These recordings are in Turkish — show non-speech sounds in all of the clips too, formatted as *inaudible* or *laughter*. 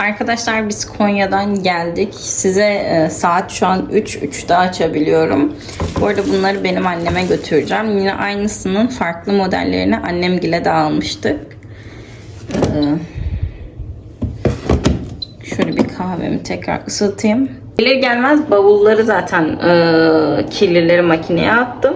Arkadaşlar biz Konya'dan geldik. Size e, saat şu an 3. 3'te açabiliyorum. Bu arada bunları benim anneme götüreceğim. Yine aynısının farklı modellerini annemgile de almıştık. Ee, şöyle bir kahvemi tekrar ısıtayım. Gelir gelmez bavulları zaten e, kirlileri makineye attım.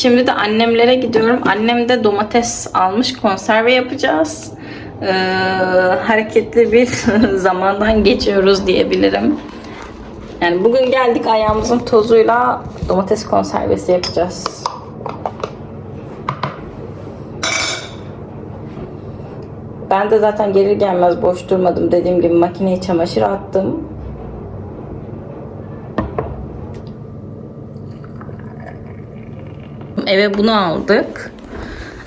Şimdi de annemlere gidiyorum. Annem de domates almış konserve yapacağız. Ee, hareketli bir *laughs* zamandan geçiyoruz diyebilirim. Yani bugün geldik ayağımızın tozuyla domates konservesi yapacağız. Ben de zaten gelir gelmez boş durmadım. Dediğim gibi makineye çamaşır attım. Eve bunu aldık.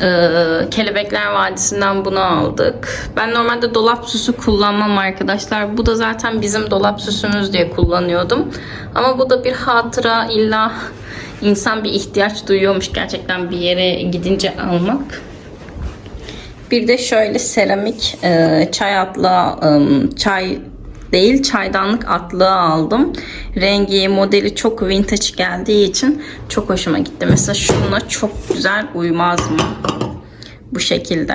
Ee, Kelebekler Vadisi'nden bunu aldık. Ben normalde dolap süsü kullanmam arkadaşlar. Bu da zaten bizim dolap süsümüz diye kullanıyordum. Ama bu da bir hatıra illa insan bir ihtiyaç duyuyormuş gerçekten bir yere gidince almak. Bir de şöyle seramik e, çay atlı çay değil çaydanlık atlığı aldım. Rengi, modeli çok vintage geldiği için çok hoşuma gitti. Mesela şuna çok güzel uymaz mı? Bu şekilde.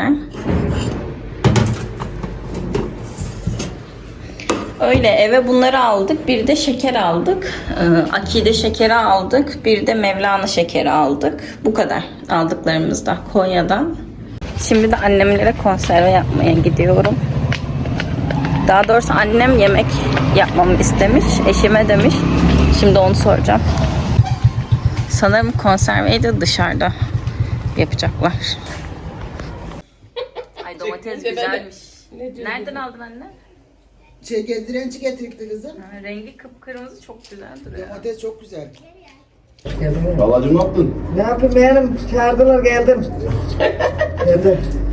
Öyle eve bunları aldık. Bir de şeker aldık. Ee, Akide şekeri aldık. Bir de Mevlana şekeri aldık. Bu kadar aldıklarımız da Konya'dan. Şimdi de annemlere konserve yapmaya gidiyorum. Daha doğrusu annem yemek yapmamı istemiş. Eşime demiş. Şimdi onu soracağım. Sanırım konserveyi de dışarıda yapacaklar. *laughs* Ay domates güzelmiş. Nereden aldın anne? Şey gezdirenci getirikti kızım. Ha, rengi kıpkırmızı çok güzel duruyor. Domates çok güzel. Balacım ne yaptın? Ne yapayım beğenim? Çağırdılar geldim. Geldim. *laughs*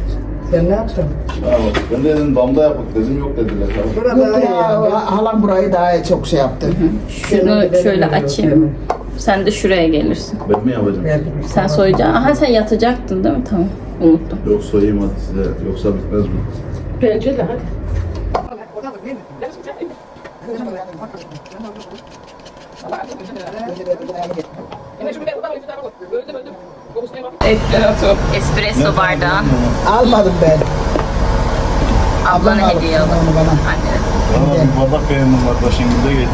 Sen ne? Ha bak, ben de dedim damda yapak dedim yok dediler. Tamam. Burada Yok ya, ya. halam burayı daha çok şey yaptı. Şunu şöyle açayım. Sen de şuraya gelirsin. Ben mi yapacağım? Sen soyacaksın. Aha sen yatacaktın değil mi? Tamam. Unuttum. Yok soyayım hadi size. Yoksa bitmez mi? Espresso bardağı. Almadım ben. Ablana aldı. hediye aldım. Onu bana. Anne. Bana bir bardak beğendim kardeşin gibi de gel.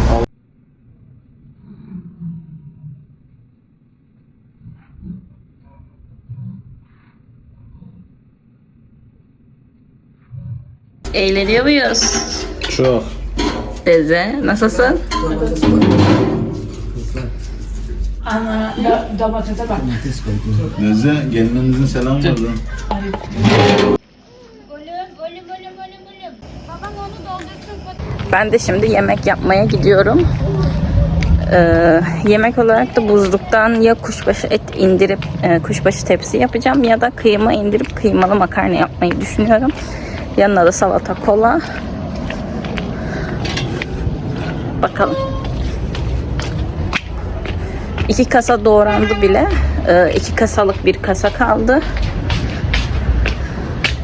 Eğleniyor muyuz? Çok. Deze. Nasılsın? Neze gelininizin selamı var lan. Bölüm, bölüm, bölüm, bölüm, bölüm. Babam onu doldursun. Ben de şimdi yemek yapmaya gidiyorum. Ee, yemek olarak da buzluktan ya kuşbaşı et indirip e, kuşbaşı tepsi yapacağım ya da kıyma indirip kıymalı makarna yapmayı düşünüyorum. Yanına da salata, kola. Bakalım. İki kasa doğrandı bile. Ee, iki kasalık bir kasa kaldı.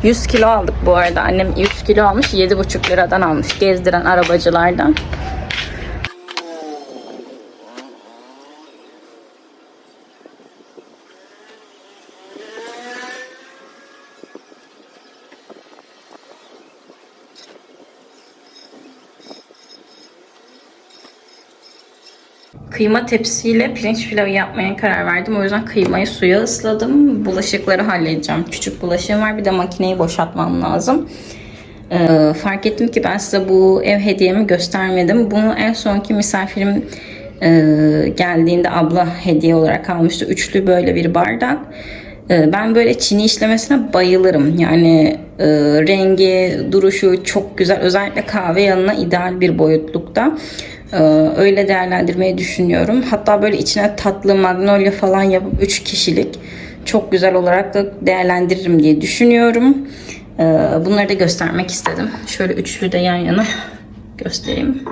100 kilo aldık bu arada. Annem 100 kilo almış. 7,5 liradan almış. Gezdiren arabacılardan. Kıyma tepsiyle pirinç pilavı yapmaya karar verdim. O yüzden kıymayı suya ısladım. Bulaşıkları halledeceğim. Küçük bulaşığım var. Bir de makineyi boşaltmam lazım. Ee, fark ettim ki ben size bu ev hediyemi göstermedim. Bunu en sonki misafirim e, geldiğinde abla hediye olarak almıştı. Üçlü böyle bir bardak. Ee, Ben böyle çini işlemesine bayılırım. Yani e, rengi, duruşu çok güzel. Özellikle kahve yanına ideal bir boyutlukta. Ee, öyle değerlendirmeyi düşünüyorum. Hatta böyle içine tatlı magnolia falan yapıp 3 kişilik çok güzel olarak da değerlendiririm diye düşünüyorum. Ee, bunları da göstermek istedim. Şöyle üçlü de yan yana göstereyim.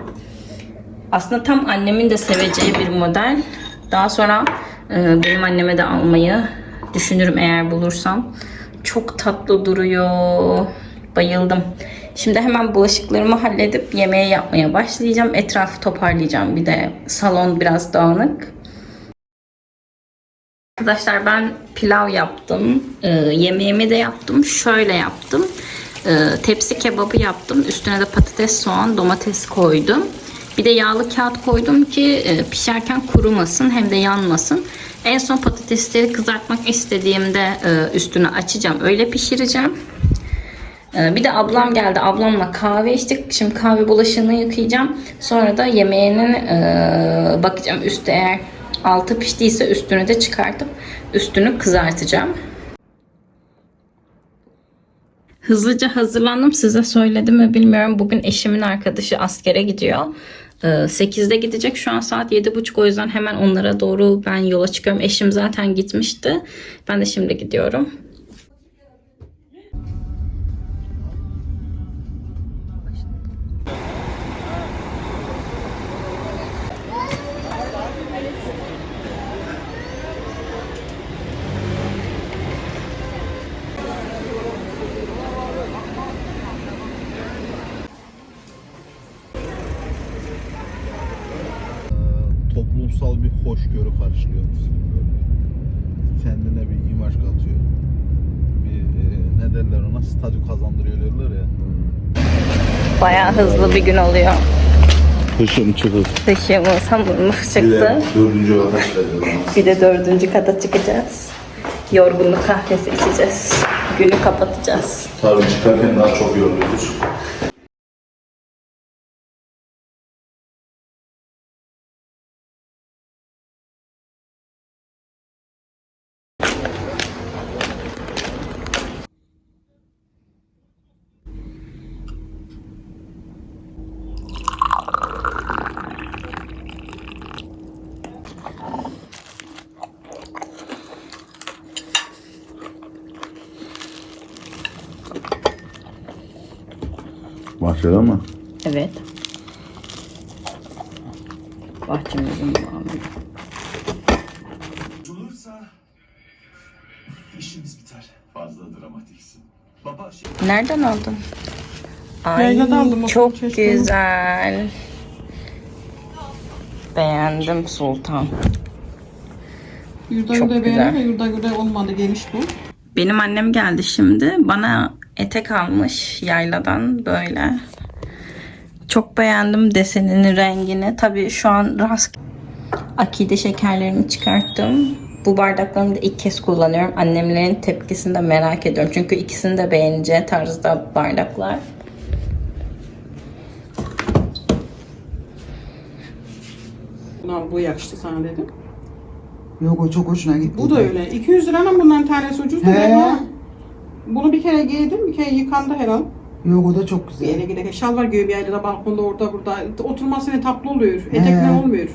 Aslında tam annemin de seveceği bir model. Daha sonra e, benim anneme de almayı düşünürüm eğer bulursam. Çok tatlı duruyor. Bayıldım. Şimdi hemen bulaşıklarımı halledip yemeği yapmaya başlayacağım. Etrafı toparlayacağım. Bir de salon biraz dağınık. Arkadaşlar ben pilav yaptım. Ee, yemeğimi de yaptım. Şöyle yaptım. Ee, tepsi kebabı yaptım. Üstüne de patates, soğan, domates koydum. Bir de yağlı kağıt koydum ki e, pişerken kurumasın hem de yanmasın. En son patatesleri kızartmak istediğimde e, üstünü açacağım. Öyle pişireceğim. Ee, Bir de ablam geldi. Ablamla kahve içtik. Şimdi kahve bulaşığını yıkayacağım. Sonra da yemeğinin e, bakacağım üstü eğer altı piştiyse üstünü de çıkartıp üstünü kızartacağım. Hızlıca hazırlandım. Size söyledim mi bilmiyorum. Bugün eşimin arkadaşı askere gidiyor. Ee, 8'de gidecek. Şu an saat 7.30 o yüzden hemen onlara doğru ben yola çıkıyorum. Eşim zaten gitmişti. Ben de şimdi gidiyorum. Toplumsal bir hoşgörü karşılıyor bizi. Böyle Kendine bir imaj katıyor. Bir e, ne derler ona statü kazandırıyor derler ya. Bayağı hızlı bir gün oluyor. Hışım çıkıp. Taşıyamız hamurumuz çıktı. Dördüncü kata çıkacağız. Bir de dördüncü kata çıkacağız. Yorgunluk kahvesi içeceğiz. Günü kapatacağız. Tabii çıkarken daha çok yoruluyoruz. Başladı mı? Evet. Bahçemizin bağlı. işimiz biter. Fazla dramatiksin. Baba şey... Nereden aldın? Ay Yayladan aldım, çok güzel. Beğendim Sultan. Yurda Çok güzel. beğendim de yurda göre olmadı geniş bu. Benim annem geldi şimdi. Bana etek almış yayladan böyle. Çok beğendim desenini, rengini. Tabii şu an rast akide şekerlerimi çıkarttım. Bu bardaklarımı da ilk kez kullanıyorum. Annemlerin tepkisini de merak ediyorum. Çünkü ikisini de beğeneceği tarzda bardaklar. Bu yakıştı sana dedim. Yok o çok hoşuna gitti. Bu da öyle. 200 liranın bunların tanesi ucuz da He. Bunu bir kere giydim, bir kere yıkandı herhal. Yok o da çok Bir yere güzel. giderken şalvar giyiyor bir yerde de balkonda orada burada. Oturması ne tatlı oluyor. Etekler He. olmuyor.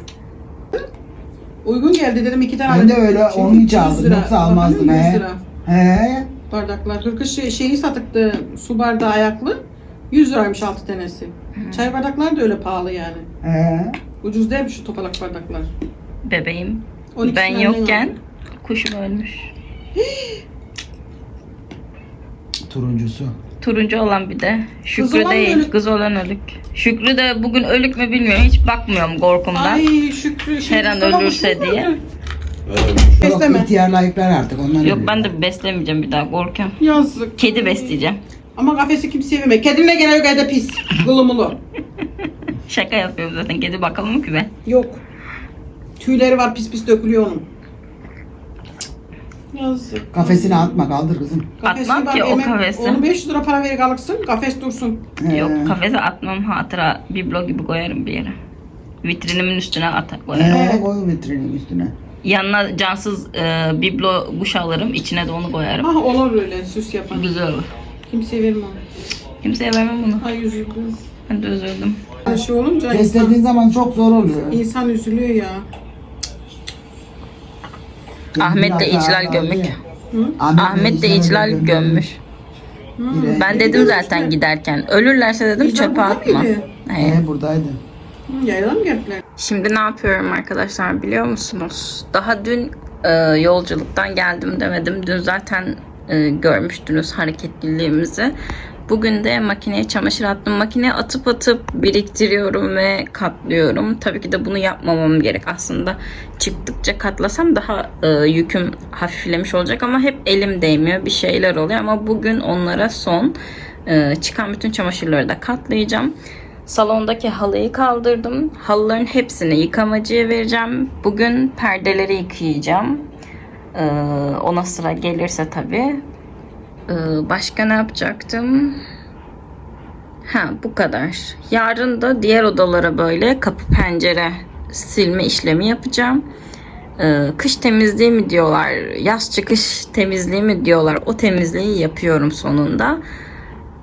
Uygun geldi dedim iki tane Ben de öyle Şimdi onun için 200 aldım, lira. yoksa almazdım, Bakın, 100 he. lira. He. Bardaklar. Hırkız şey, şeyi satıktı. Su bardağı ayaklı. 100 liraymış altı tanesi. Çay bardaklar da öyle pahalı yani. He. Ucuz değil mi şu topalak bardaklar? Bebeğim. 12 ben tane yokken kuşum ölmüş. *gasps* Turuncusu. Turuncu olan bir de. Şükrü olan değil. ölük. Kız olan ölük. Şükrü de bugün ölük mü bilmiyorum. Hiç bakmıyorum korkumdan. Ay Şükrü. şimdi Her an sana ölürse şey diye. Yok Besleme. ihtiyarlayıklar artık onları Yok ben de beslemeyeceğim bir daha korkuyorum. Yazık. Kedi besleyeceğim. Ama kafesi kimseye verme. Kedinle gene yok evde pis. Gılımılı. *laughs* Şaka yapıyorum zaten. Kedi bakalım ki ben. Yok. Tüyleri var pis pis dökülüyor onun. Yazık. Kafesine atma kaldır kızım. Kafesi Atmam bak, ki o emek- kafesi. Onu 500 lira para verir alırsın. Kafes dursun. He. Yok kafese atmam hatıra biblo gibi koyarım bir yere. Vitrinimin üstüne atar koyarım. He koy vitrinin üstüne. Yanına cansız e, biblo kuş alırım. içine de onu koyarım. Ah olur öyle süs yapan. Güzel olur. Kimseye vermem. Kimseye vermem bunu. Ay üzüldüm. Ben de üzüldüm. Her şey olunca insan, Beslediğin zaman çok zor oluyor. insan üzülüyor ya. Ahmet de iclal gömük. Ahmet de iclal gömmüş. De- Ben dedim zaten giderken. Ölürlerse dedim İclal çöpe atma. mıydı? He. He buradaydı. Hı, Yaylan mı geldiler? Şimdi ne yapıyorum arkadaşlar biliyor musunuz? Daha dün e, yolculuktan geldim demedim. Dün zaten e, görmüştünüz hareketliliğimizi. Bugün de makineye çamaşır attım. Makineye atıp atıp biriktiriyorum ve katlıyorum. Tabii ki de bunu yapmamam gerek. Aslında çıktıkça katlasam daha e, yüküm hafiflemiş olacak ama hep elim değmiyor. Bir şeyler oluyor ama bugün onlara son. E, çıkan bütün çamaşırları da katlayacağım. Salondaki halıyı kaldırdım. Halıların hepsini yıkamacıya vereceğim. Bugün perdeleri yıkayacağım. Ee, ona sıra gelirse tabii. Ee, başka ne yapacaktım? Ha bu kadar. Yarın da diğer odalara böyle kapı pencere silme işlemi yapacağım. Ee, kış temizliği mi diyorlar, yaz çıkış temizliği mi diyorlar. O temizliği yapıyorum sonunda.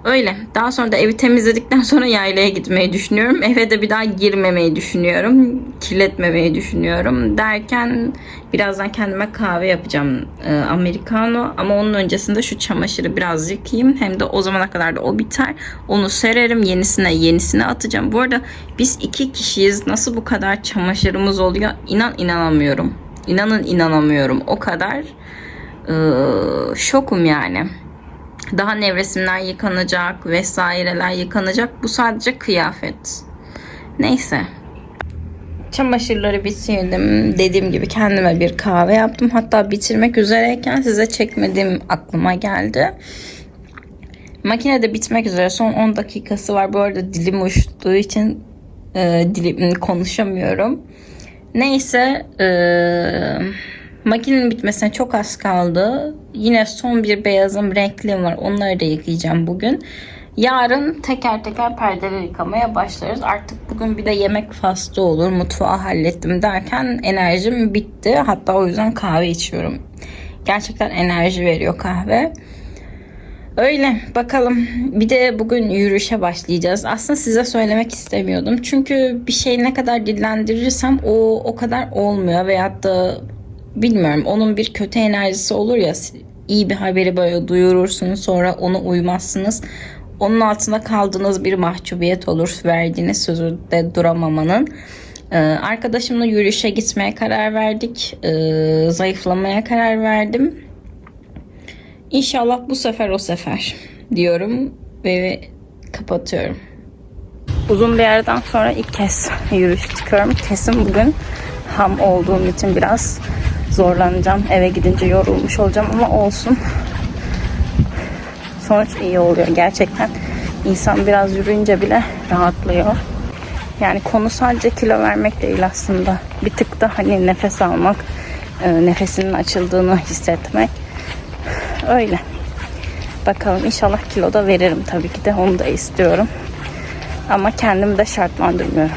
Öyle. Daha sonra da evi temizledikten sonra yaylaya gitmeyi düşünüyorum. Eve de bir daha girmemeyi düşünüyorum. Kirletmemeyi düşünüyorum. Derken birazdan kendime kahve yapacağım. Ee, Americano. Ama onun öncesinde şu çamaşırı biraz yıkayayım. Hem de o zamana kadar da o biter. Onu sererim. Yenisine yenisine atacağım. Bu arada biz iki kişiyiz. Nasıl bu kadar çamaşırımız oluyor? İnan inanamıyorum. İnanın inanamıyorum. O kadar ee, şokum yani. Daha nevresimler yıkanacak vesaireler yıkanacak. Bu sadece kıyafet. Neyse. Çamaşırları bitirdim. Dediğim gibi kendime bir kahve yaptım. Hatta bitirmek üzereyken size çekmediğim aklıma geldi. Makinede bitmek üzere. Son 10 dakikası var. Bu arada dilim uçtuğu için e, dilim konuşamıyorum. Neyse eee Makinenin bitmesine çok az kaldı. Yine son bir beyazım renklim var. Onları da yıkayacağım bugün. Yarın teker teker perdeleri yıkamaya başlarız. Artık bugün bir de yemek faslı olur. Mutfağı hallettim derken enerjim bitti. Hatta o yüzden kahve içiyorum. Gerçekten enerji veriyor kahve. Öyle bakalım. Bir de bugün yürüyüşe başlayacağız. Aslında size söylemek istemiyordum. Çünkü bir şeyi ne kadar dillendirirsem o o kadar olmuyor veyahut da bilmiyorum onun bir kötü enerjisi olur ya iyi bir haberi böyle duyurursunuz sonra ona uymazsınız. Onun altında kaldığınız bir mahcubiyet olur verdiğiniz sözü de duramamanın. Ee, arkadaşımla yürüyüşe gitmeye karar verdik. Ee, zayıflamaya karar verdim. İnşallah bu sefer o sefer diyorum ve kapatıyorum. Uzun bir aradan sonra ilk kez yürüyüş çıkıyorum. Kesin bugün ham olduğum için biraz zorlanacağım. Eve gidince yorulmuş olacağım ama olsun. Sonuç iyi oluyor gerçekten. İnsan biraz yürüyünce bile rahatlıyor. Yani konu sadece kilo vermek değil aslında. Bir tık da hani nefes almak, e, nefesinin açıldığını hissetmek. Öyle. Bakalım inşallah kilo da veririm tabii ki de onu da istiyorum. Ama kendimi de şartlandırmıyorum.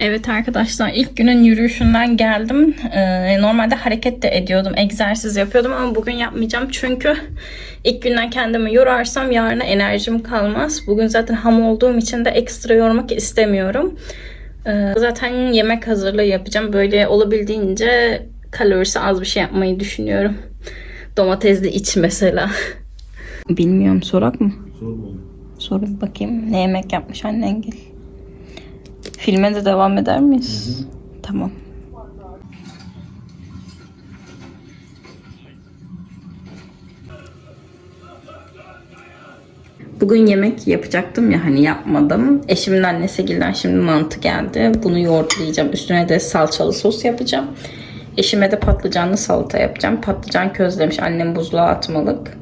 Evet arkadaşlar ilk günün yürüyüşünden geldim. Ee, normalde hareket de ediyordum, egzersiz yapıyordum ama bugün yapmayacağım. Çünkü ilk günden kendimi yorarsam yarına enerjim kalmaz. Bugün zaten ham olduğum için de ekstra yormak istemiyorum. Ee, zaten yemek hazırlığı yapacağım. Böyle olabildiğince kalorisi az bir şey yapmayı düşünüyorum. Domatesli iç mesela. *laughs* Bilmiyorum sorak mı? Sorun bakayım ne yemek yapmış annengil. Filme de devam eder miyiz? Tamam. Bugün yemek yapacaktım ya hani yapmadım. Eşimin annesi gilden şimdi mantı geldi. Bunu yoğurtlayacağım. Üstüne de salçalı sos yapacağım. Eşime de patlıcanlı salata yapacağım. Patlıcan közlemiş. Annem buzluğa atmalık.